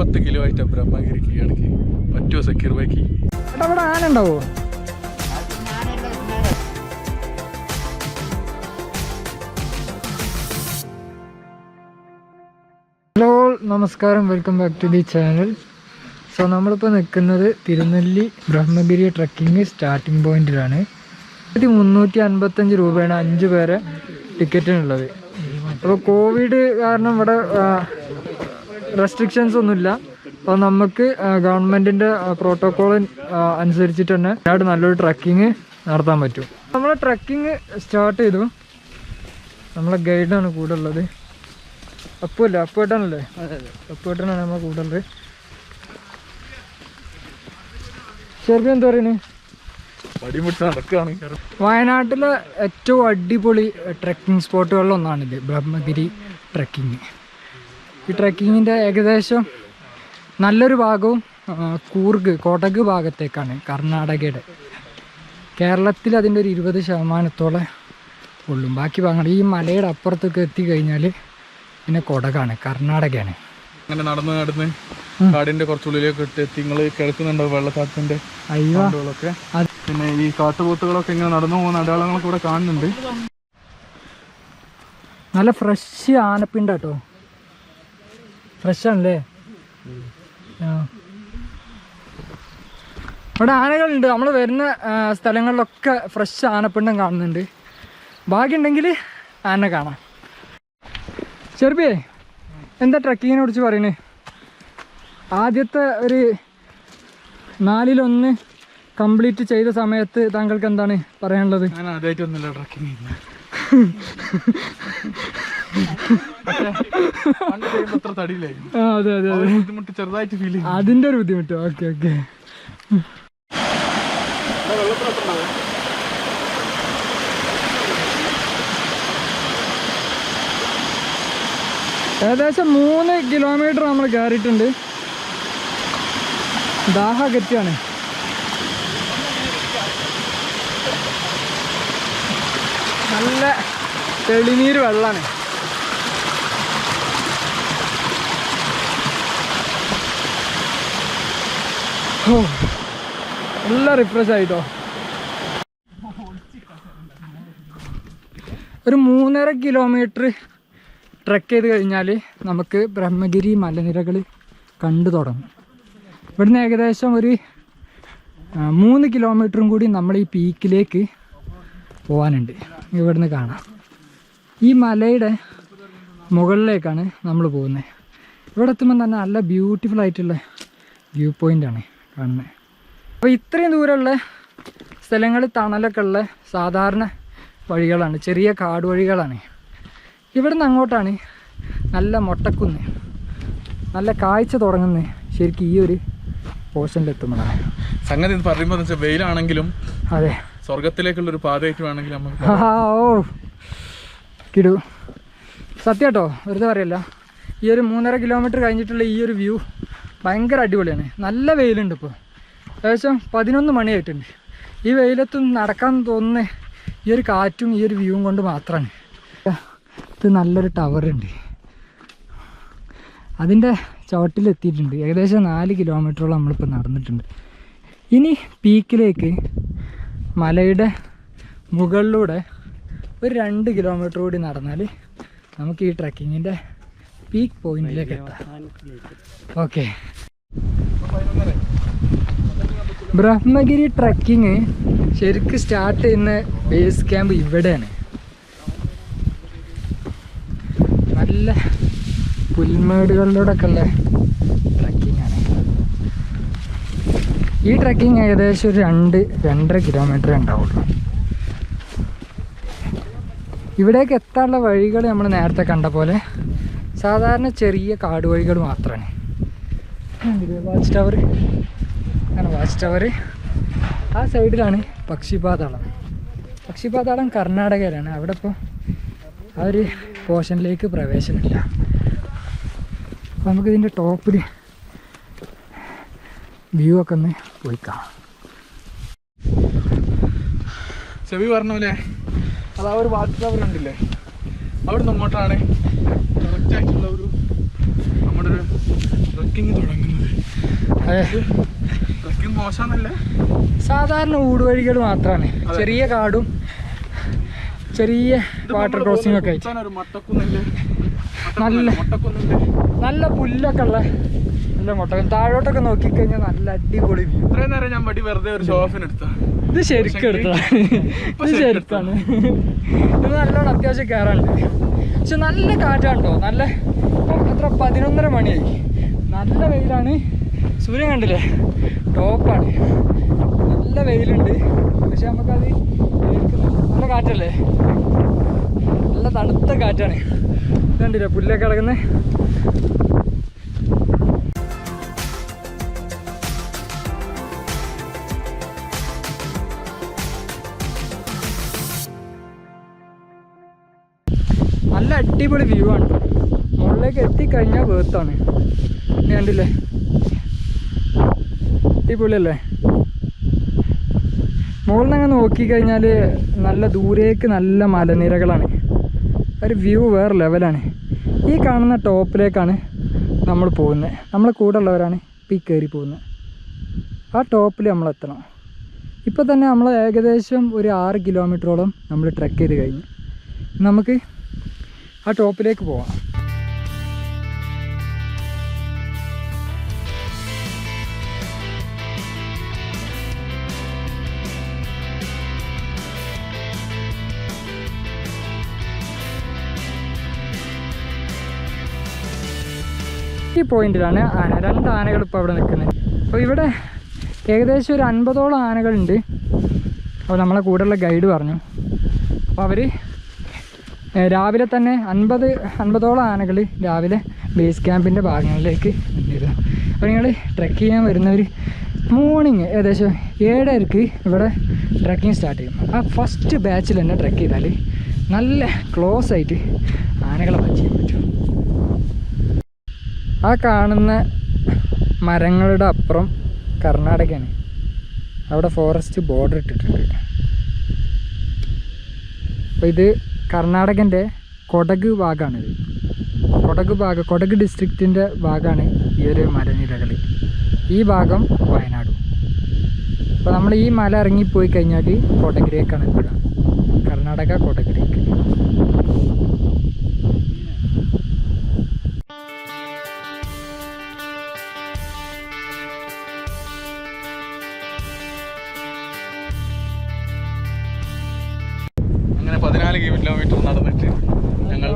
നാൽപ്പത്ത് kilo ആയിട്ട് ബ്രഹ്മഗിരി കീഴടക്കി പറ്റുമോ സക്കീർ ബൈക്ക് അവിടെ ആന ഉണ്ടാവോ ഹലോ നമസ്കാരം. Welcome back to the channel so നമ്മളിപ്പോൾ നിൽക്കുന്നത് തിരുനെല്ലി ബ്രഹ്മഗിരി ട്രക്കിംഗ് സ്റ്റാർട്ടിംഗ് പോയിന്റിലാണ് ആയിരത്തി മുന്നൂറ്റി അൻപത്തഞ്ച് രൂപയാണ് അഞ്ച് പേരെ ടിക്കറ്റിനുള്ളത് അപ്പോൾ കോവിഡ് കാരണം ഇവിടെ റെസ്ട്രിക്ഷൻസ് ഒന്നുമില്ല. അപ്പോൾ നമുക്ക് ഗവൺമെന്റിന്റെ പ്രോട്ടോക്കോൾ അനുസരിച്ചിട്ട് തന്നെ അവിടെ നല്ലൊരു ട്രക്കിങ് നടത്താൻ പറ്റും. നമ്മൾ ട്രക്കിങ് സ്റ്റാർട്ട് ചെയ്തു. നമ്മളെ ഗൈഡാണ് കൂടെ ഉള്ളത്. അപ്പുവല്ലേ അപ്പുവേട്ടനല്ലേ അപ്പുവേട്ടനാണ് നമ്മളെ കൂടെ ഉള്ളത്. ചെറുപ്പം എന്താ പറയുന്നത് വയനാട്ടിലെ ഏറ്റവും അടിപൊളി ട്രക്കിംഗ് സ്പോട്ടുകളിൽ ഒന്നാണിത്. ബ്രഹ്മഗിരി ട്രക്കിങ് ഈ ട്രക്കിങ്ങിന്റെ ഏകദേശം നല്ലൊരു ഭാഗവും കൂർഗ് കൊടക് ഭാഗത്തേക്കാണ് കർണാടകയുടെ. കേരളത്തിൽ അതിന്റെ ഒരു ഇരുപത് ശതമാനത്തോളം ഉള്ളൂ. ബാക്കി ഭാഗങ്ങൾ ഈ മലയുടെ അപ്പുറത്തൊക്കെ എത്തിക്കഴിഞ്ഞാൽ പിന്നെ കൊടകാണ് കർണാടകയാണ്. അങ്ങനെ നടന്ന് നടന്ന് കാടിന്റെ കുറച്ചുള്ളിലേക്ക് ഇട്ട് എത്തി. നിങ്ങൾ കിടക്കുന്നുണ്ടോ വെള്ളച്ചാട്ടത്തിന്റെ അയ്യോളൊക്കെ പിന്നെ ഈ കാട്ടുപോത്തുകളൊക്കെ ഇങ്ങനെ നടന്നു പോകുന്ന അടയാളങ്ങളൊക്കെ ഇവിടെ കാണുന്നുണ്ട്. നല്ല ഫ്രഷ് ആനപ്പിണ്ട കേട്ടോ. ഫ്രഷ് ആണല്ലേ ആ. ഇവിടെ ആനകളുണ്ട്. നമ്മൾ വരുന്ന സ്ഥലങ്ങളിലൊക്കെ ഫ്രഷ് ആനപ്പിണ്ടം കാണുന്നുണ്ട്. ഭാഗ്യമുണ്ടെങ്കിൽ ആന കാണാം. ചെറുപ്പിയേ എന്താ ട്രക്കിങ്ങിനെ കുറിച്ച് പറയണേ? ആദ്യത്തെ ഒരു നാലിലൊന്ന് കംപ്ലീറ്റ് ചെയ്ത സമയത്ത് താങ്കൾക്ക് എന്താണ് പറയാനുള്ളത്? ഞാൻ ആദ്യമായിട്ടൊന്നുമില്ല ട്രക്കിങ് അതെ അതെ അതെ. ഒരു ബുദ്ധിമുട്ട് ചെറുതായിട്ട് ഫീൽ ചെയ്യും അതിന്റെ ഒരു ബുദ്ധിമുട്ട്. Okay okay. ഏകദേശം മൂന്ന് കിലോമീറ്റർ നമ്മൾ കയറിയിട്ടുണ്ട് ദാഹഗത്തിയാണ് നല്ല തെളിനീര് വെള്ളമാണ്. നല്ല റിഫ്രഷ് ആയിട്ടോ ഒരു മൂന്നര കിലോമീറ്റർ ട്രക്ക് ചെയ്ത് കഴിഞ്ഞാൽ നമുക്ക് ബ്രഹ്മഗിരി മലനിരകൾ കണ്ടു തുടങ്ങും. ഇവിടുന്ന് ഏകദേശം ഒരു മൂന്ന് കിലോമീറ്ററും കൂടി നമ്മൾ ഈ പീക്കിലേക്ക് പോകാനുണ്ട് ഇവിടുന്ന് കാണാം. ഈ മലയുടെ മുകളിലേക്കാണ് നമ്മൾ പോകുന്നത്. ഇവിടെ എത്തുമ്പോൾ തന്നെ നല്ല ബ്യൂട്ടിഫുൾ ആയിട്ടുള്ള വ്യൂ പോയിന്റാണ് കാണുന്നത് അപ്പോൾ ഇത്രയും ദൂരമുള്ള സ്ഥലങ്ങളിൽ തണലൊക്കെ ഉള്ള സാധാരണ വഴികളാണ് ചെറിയ കാട് വഴികളാണ് ഇവിടുന്ന് അങ്ങോട്ടാണ് നല്ല മൊട്ടക്കുന്ന് നല്ല കാഴ്ച തുടങ്ങുന്നത് ശരിക്കും ഈ ഒരു പോർഷനിലെത്തുമ്പോഴാണ് സംഗതി ഇത് പറയുമ്പോ എന്ന് വെച്ചാൽ വെയിലാണെങ്കിലും അതെ. സ്വർഗത്തിലേക്കുള്ള ഒരു പാതയായിട്ട് വേണമെങ്കിൽ നമുക്ക് ഓ. കിടു. സത്യം കേട്ടോ വെറുതെ പറയല്ല. ഈ ഒരു മൂന്നര കിലോമീറ്റർ കഴിഞ്ഞിട്ടുള്ള ഈ ഒരു വ്യൂ ഭയങ്കര അടിപൊളിയാണ്. നല്ല വെയിലുണ്ട് ഇപ്പോൾ ഏകദേശം പതിനൊന്ന് മണിയായിട്ടുണ്ട്. ഈ വെയിലത്തും നടക്കാൻ തോന്നുന്ന ഈ ഒരു കാറ്റും ഈ ഒരു വ്യൂവും കൊണ്ട് മാത്രമാണ് ഇത് നല്ലൊരു ടവറുണ്ട് അതിന്റെ ചുവട്ടിലെത്തിയിട്ടുണ്ട്. ഏകദേശം നാല് കിലോമീറ്ററോളം നമ്മളിപ്പോൾ നടന്നിട്ടുണ്ട്. ഇനി പീക്കിലേക്ക് മലയുടെ മുകളിലൂടെ ഒരു രണ്ട് കിലോമീറ്റർ കൂടി നടന്നാൽ നമുക്ക് ഈ ട്രക്കിങ്ങിന്റെ പീക്ക് പോയിന്റിലേക്ക് എത്താം. ഓക്കെ ബ്രഹ്മഗിരി ട്രക്കിങ് ശരിക്ക് സ്റ്റാർട്ട് ചെയ്യുന്ന ബേസ് ക്യാമ്പ് ഇവിടെയാണ്. നല്ല പുൽമേടുകളിലൂടെയൊക്കെ ഉള്ള ട്രക്കിങ്ങാണ് ആണ്. ഈ ട്രക്കിങ് ഏകദേശം ഒരു രണ്ട് രണ്ടര കിലോമീറ്റർ ഉണ്ടാവുള്ളൂ. ഇവിടേക്ക് എത്താനുള്ള വഴികൾ നമ്മൾ നേരത്തെ കണ്ട പോലെ സാധാരണ ചെറിയ കാട് വഴികൾ മാത്രമാണ് വാച്ച് ടവർ അങ്ങനെ വാച്ച് ടവർ ആ സൈഡിലാണ് പക്ഷിപാതാളം. പക്ഷിപാതാളം കർണാടകയിലാണ്. അവിടെ ഇപ്പോൾ ആ ഒരു പോർഷനിലേക്ക് പ്രവേശനമില്ല. അപ്പോൾ നമുക്കിതിന്റെ ടോപ്പിൽ വ്യൂ ഒക്കെ ഒന്ന് പോയി കാണാം. ചെവി പറഞ്ഞ പോലെ അത് ഒരു വാച്ച് ടവർ ഉണ്ടല്ലേ അവിടെ നിന്ന് അങ്ങോട്ടാണ് കറക്റ്റ് ആയിട്ടുള്ള ഒരു നമ്മുടെ ഒരു ട്രക്കിങ് തുടങ്ങുന്നത്. അതെ. ട്രക്കിംഗ് മോശമെന്നല്ല. സാധാരണ ഊടുവഴികൾ മാത്രമാണ് ചെറിയ കാടും ചെറിയ വാട്ടർ ക്രോസിംഗ് ഒക്കെ ആയിട്ട്. നല്ല നല്ല പുല്ലൊക്കെ ഉള്ള നല്ല മുട്ട താഴോട്ടൊക്കെ നോക്കിക്കഴിഞ്ഞാൽ നല്ല അടിപൊളി വ്യൂ ഇത്രയും നേരം ഞാൻ വടി വെറുതെ ഒരു ഷോഫിന് എടുത്താ ഇത് ശരിക്കും എടുത്തതാണ് ഇത് ശരിക്കാണ് ഇത് നല്ലോണം അത്യാവശ്യം കയറാനുണ്ട് പക്ഷെ നല്ല കാറ്റാണ് കേട്ടോ നല്ല എത്ര പതിനൊന്നര മണിയായി. നല്ല വെയിലാണ്. സൂര്യൻ കണ്ടില്ലേ? ടോപ്പാണ്. നല്ല വെയിലുണ്ട്. പക്ഷെ നമുക്കത്. നല്ല കാറ്റല്ലേ? നല്ല തണുത്ത കാറ്റാണ്. കണ്ടില്ലേ പുല്ലൊക്കെ കിടക്കുന്നത് നല്ല അടിപൊളി വ്യൂ ആണ്. മുകളിലേക്ക് എത്തിക്കഴിഞ്ഞാൽ വേർത്താണ്. കണ്ടില്ലേ? അടിപൊളിയല്ലേ? മുകളിൽ അങ്ങ് നോക്കിക്കഴിഞ്ഞാൽ നല്ല ദൂരേക്ക് നല്ല മലനിരകളാണ്. ഒരു വ്യൂ വേറെ ലെവലാണ് ഈ കാണുന്ന ടോപ്പിലേക്കാണ് നമ്മൾ പോകുന്നത് നമ്മളെ കൂടെ ഉള്ളവരാണ് ഈ കയറി പോകുന്നത് ആ ടോപ്പിൽ നമ്മൾ എത്തണം. ഇപ്പോൾ തന്നെ നമ്മൾ ഏകദേശം ഒരു ആറ് കിലോമീറ്ററോളം നമ്മൾ ട്രെക്ക് ചെയ്ത് കഴിഞ്ഞു. നമുക്ക് ആ ടോപ്പിലേക്ക് പോവാം. ഈ പോയിന്റിലാണ് ആന. രണ്ട് ആനകൾ ഇപ്പോൾ അവിടെ നിൽക്കുന്നത്. അപ്പോൾ ഇവിടെ ഏകദേശം ഒരു അൻപതോളം ആനകളുണ്ട്. അപ്പോൾ നമ്മളെ കൂടെയുള്ള ഗൈഡ് പറഞ്ഞു. അപ്പോൾ അവർ രാവിലെ തന്നെ അൻപത് അൻപതോളം ആനകൾ രാവിലെ ബേസ് ക്യാമ്പിന്റെ ഭാഗങ്ങളിലേക്ക് എത്തിയിരുന്നു അപ്പോൾ നിങ്ങൾ ട്രെക്ക് ചെയ്യാൻ വരുന്നവർ മോർണിംഗ് ഏകദേശം ഏഴരക്ക് ഇവിടെ ട്രെക്കിംഗ് സ്റ്റാർട്ട് ചെയ്യും. ആ ഫസ്റ്റ് ബാച്ചിൽ തന്നെ ട്രെക്ക് ചെയ്താൽ നല്ല ക്ലോസ് ആയിട്ട് ആനകളെ വാച്ച് ചെയ്യാൻ പറ്റും. ആ കാണുന്ന മരങ്ങളുടെ അപ്പുറം കർണാടകയാണ്. അവിടെ ഫോറസ്റ്റ് ബോർഡർ ഇട്ടിട്ടുണ്ട്. അപ്പോൾ ഇത് കർണാടകന്റെ കൊടക് ഭാഗമാണിത് കൊടക് ഭാഗം കൊടക് ഡിസ്ട്രിക്റ്റിന്റെ ഭാഗമാണ് ഈ ഒരു മലനിരകൾ ഈ ഭാഗം വയനാടും. അപ്പോൾ നമ്മൾ ഈ മല ഇറങ്ങിപ്പോയി കഴിഞ്ഞാൽ കൊടകിലേക്കാണ് എത്തുക. കർണാടക കൊടകിലേക്ക്. കിലോമീറ്റർ നടന്നിട്ട് ഞങ്ങൾ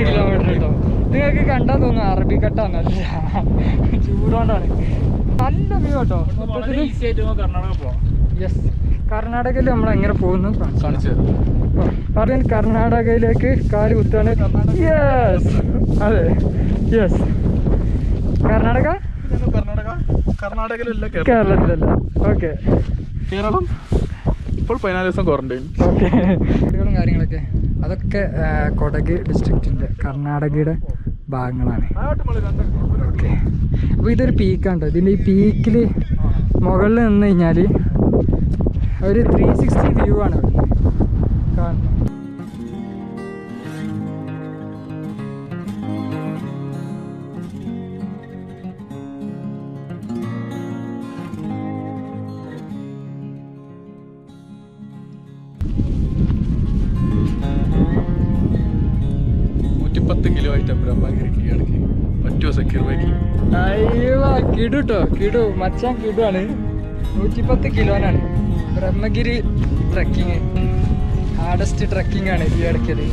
കിലോമീറ്റർ കേട്ടോ നിങ്ങൾക്ക് കണ്ടാൽ തോന്നുന്നു അറബിക്കട്ടാന്നല്ല ചൂടോണ്ടാണ് നല്ല വ്യൂ കേട്ടോ യെസ് കർണാടകയിൽ നമ്മൾ എങ്ങനെ പോകുന്നു? പറയാൻ കർണാടകയിലേക്ക് കാൽ കുത്താണ് യെസ് അതെ. യെസ് കർണാടക? കർണാടകയിലല്ല കേരളം. കേരളത്തിലല്ല. ഓക്കെ കേരളം? ഇപ്പോൾ പതിനാല് ദിവസം ക്വാറന്റൈൻ കുട്ടികളും കാര്യങ്ങളൊക്കെ. അതൊക്കെ കൊടക് ഡിസ്ട്രിക്റ്റിന്റെ കർണാടകയുടെ ഭാഗങ്ങളാണ്. ഓക്കെ. അപ്പോൾ ഇതൊരു പീക്കാണ് ഇതിന്റെ ഈ പീക്കിൽ മുകളിൽ നിന്ന് കഴിഞ്ഞാൽ ഒരു ത്രീ സിക്സ്റ്റി വ്യൂ ആണ് കാണുന്നത്. അയ്യോ കിടു കിടു മച്ചാൻ കിടുവാണ്. നൂറ്റിപ്പത്ത് കിലോനാണ്. ബ്രഹ്മഗിരി ട്രക്കിങ് ഹാർഡസ്റ്റ് ട്രക്കിംഗ് ആണ് ഈ ഇടയ്ക്കത്.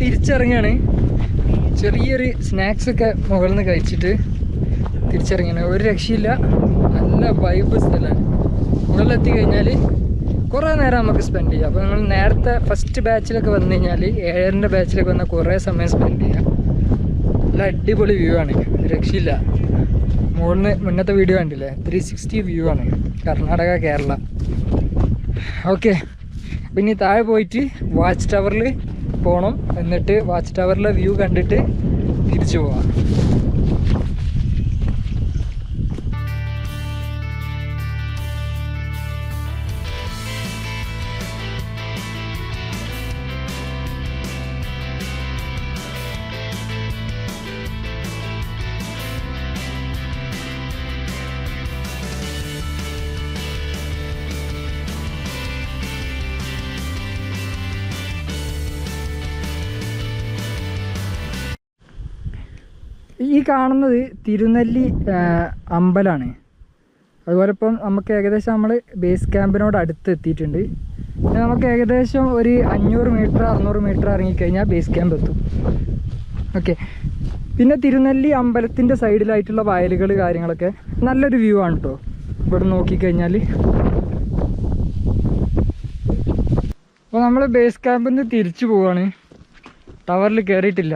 തിരിച്ചിറങ്ങുകയാണ് ചെറിയൊരു സ്നാക്സ് ഒക്കെ മുകളിൽ നിന്ന് കഴിച്ചിട്ട് തിരിച്ചിറങ്ങിയാണ്. ഒരു രക്ഷയില്ല. നല്ല വൈബ് സ്ഥലമാണ്. മുകളിലെത്തി കഴിഞ്ഞാൽ കുറേ നേരം നമുക്ക് സ്പെൻഡ് ചെയ്യാം. അപ്പോൾ നമ്മൾ നേരത്തെ ഫസ്റ്റ് ബാച്ചിലൊക്കെ വന്നു കഴിഞ്ഞാൽ ഏഴരന്റെ ബാച്ചിലൊക്കെ വന്നാൽ കുറേ സമയം സ്പെൻഡ് ചെയ്യാം. നല്ല അടിപൊളി വ്യൂ ആണ്. രക്ഷയില്ല. മുകളിൽ മുന്നത്തെ വീഡിയോ കണ്ടില്ലേ? ത്രീ സിക്സ്റ്റി വ്യൂ ആണ്. കർണാടക കേരള. ഓക്കെ പിന്നെ താഴെ പോയിട്ട് വാച്ച് ടവറിൽ പോകണം എന്നിട്ട് വാച്ച് ടവറിലെ വ്യൂ കണ്ടിട്ട് തിരിച്ചു പോവാം. ഈ കാണുന്നത് തിരുനെല്ലി അമ്പലമാണ് അതുപോലെ ഇപ്പം നമുക്ക് ഏകദേശം നമ്മൾ ബേസ് ക്യാമ്പിനോട് അടുത്ത് എത്തിയിട്ടുണ്ട്. നമുക്ക് ഏകദേശം ഒരു അഞ്ഞൂറ് മീറ്റർ അറുന്നൂറ് മീറ്റർ ഇറങ്ങിക്കഴിഞ്ഞാൽ ബേസ് ക്യാമ്പ് എത്തും. ഓക്കെ പിന്നെ തിരുനെല്ലി അമ്പലത്തിന്റെ സൈഡിലായിട്ടുള്ള വയലുകൾ കാര്യങ്ങളൊക്കെ നല്ലൊരു വ്യൂ ആണ് കേട്ടോ ഇവിടെ നോക്കിക്കഴിഞ്ഞാൽ അപ്പോൾ നമ്മൾ ബേസ് ക്യാമ്പിൽ നിന്ന് തിരിച്ചു പോവാണ്. ടവറിൽ കയറിയിട്ടില്ല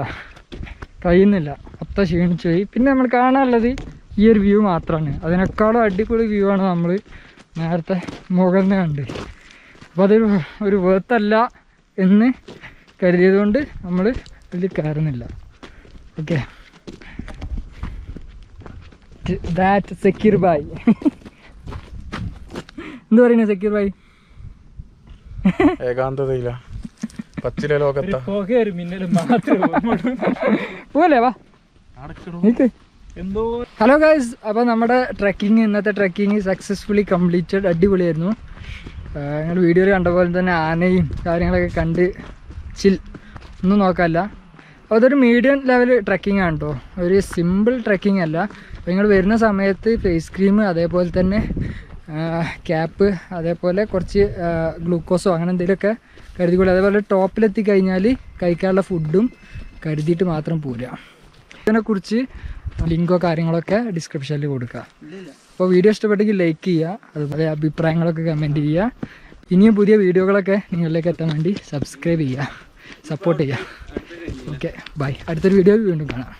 കഴിയുന്നില്ല. മൊത്തം ക്ഷീണിച്ചു പോയി. പിന്നെ നമ്മൾ കാണാനുള്ളത് ഈ ഒരു വ്യൂ മാത്രമാണ് അതിനേക്കാളും അടിപൊളി വ്യൂ ആണ് നമ്മൾ നേരത്തെ മുകളിൽ നിന്ന് കണ്ട്. അപ്പോൾ അതൊരു ഒരു വേർത്തല്ല എന്ന് കരുതിയതുകൊണ്ട് നമ്മൾ ഇതിൽ കയറുന്നില്ല. ഓക്കെ ദാറ്റ് സെക്യൂർ ബായ് എന്ത് പറയുന്നത് സെക്യൂർ ബായ് ഏകാന്തതയില്ല പച്ചില ലോകത്താ. പോലെ വാ നിൽക്ക് എന്തോ ഹലോ ഗൈസ് അപ്പോൾ നമ്മുടെ ട്രക്കിംഗ് ഇന്നത്തെ ട്രക്കിംഗ് സക്സസ്ഫുള്ളി കംപ്ലീറ്റഡ് അടിപൊളിയായിരുന്നു. ഞങ്ങൾ വീഡിയോയിൽ കണ്ട പോലെ തന്നെ ആനയും കാര്യങ്ങളൊക്കെ കണ്ട് ചിൽ ഒന്നും നോക്കാമല്ല അപ്പോൾ അതൊരു മീഡിയം ലെവൽ ട്രക്കിംഗ് ആണ് കേട്ടോ ഒരു സിമ്പിൾ ട്രക്കിംഗ് അല്ല. അപ്പോൾ നിങ്ങൾ വരുന്ന സമയത്ത് ഫേസ് ക്രീം അതേപോലെ തന്നെ ക്യാപ്പ് അതേപോലെ കുറച്ച് ഗ്ലൂക്കോസോ അങ്ങനെ എന്തെങ്കിലുമൊക്കെ കരുതിക്കൊള്ളു. അതേപോലെ ടോപ്പിലെത്തി കഴിഞ്ഞാൽ കഴിക്കാനുള്ള ഫുഡും കരുതിയിട്ട് മാത്രം പോരുക ഇതിനെക്കുറിച്ച് ലിങ്കോ കാര്യങ്ങളൊക്കെ ഡിസ്ക്രിപ്ഷനിൽ കൊടുക്കുക അപ്പോൾ വീഡിയോ ഇഷ്ടപ്പെട്ടെങ്കിൽ ലൈക്ക് ചെയ്യുക അതുപോലെ അഭിപ്രായങ്ങളൊക്കെ കമന്റ് ചെയ്യുക. ഇനിയും പുതിയ വീഡിയോകളൊക്കെ നിങ്ങളിലേക്ക് എത്താൻ വേണ്ടി സബ്സ്ക്രൈബ് ചെയ്യുക സപ്പോർട്ട് ചെയ്യുക. ഓക്കെ ബൈ അടുത്തൊരു വീഡിയോ വീണ്ടും കാണാം.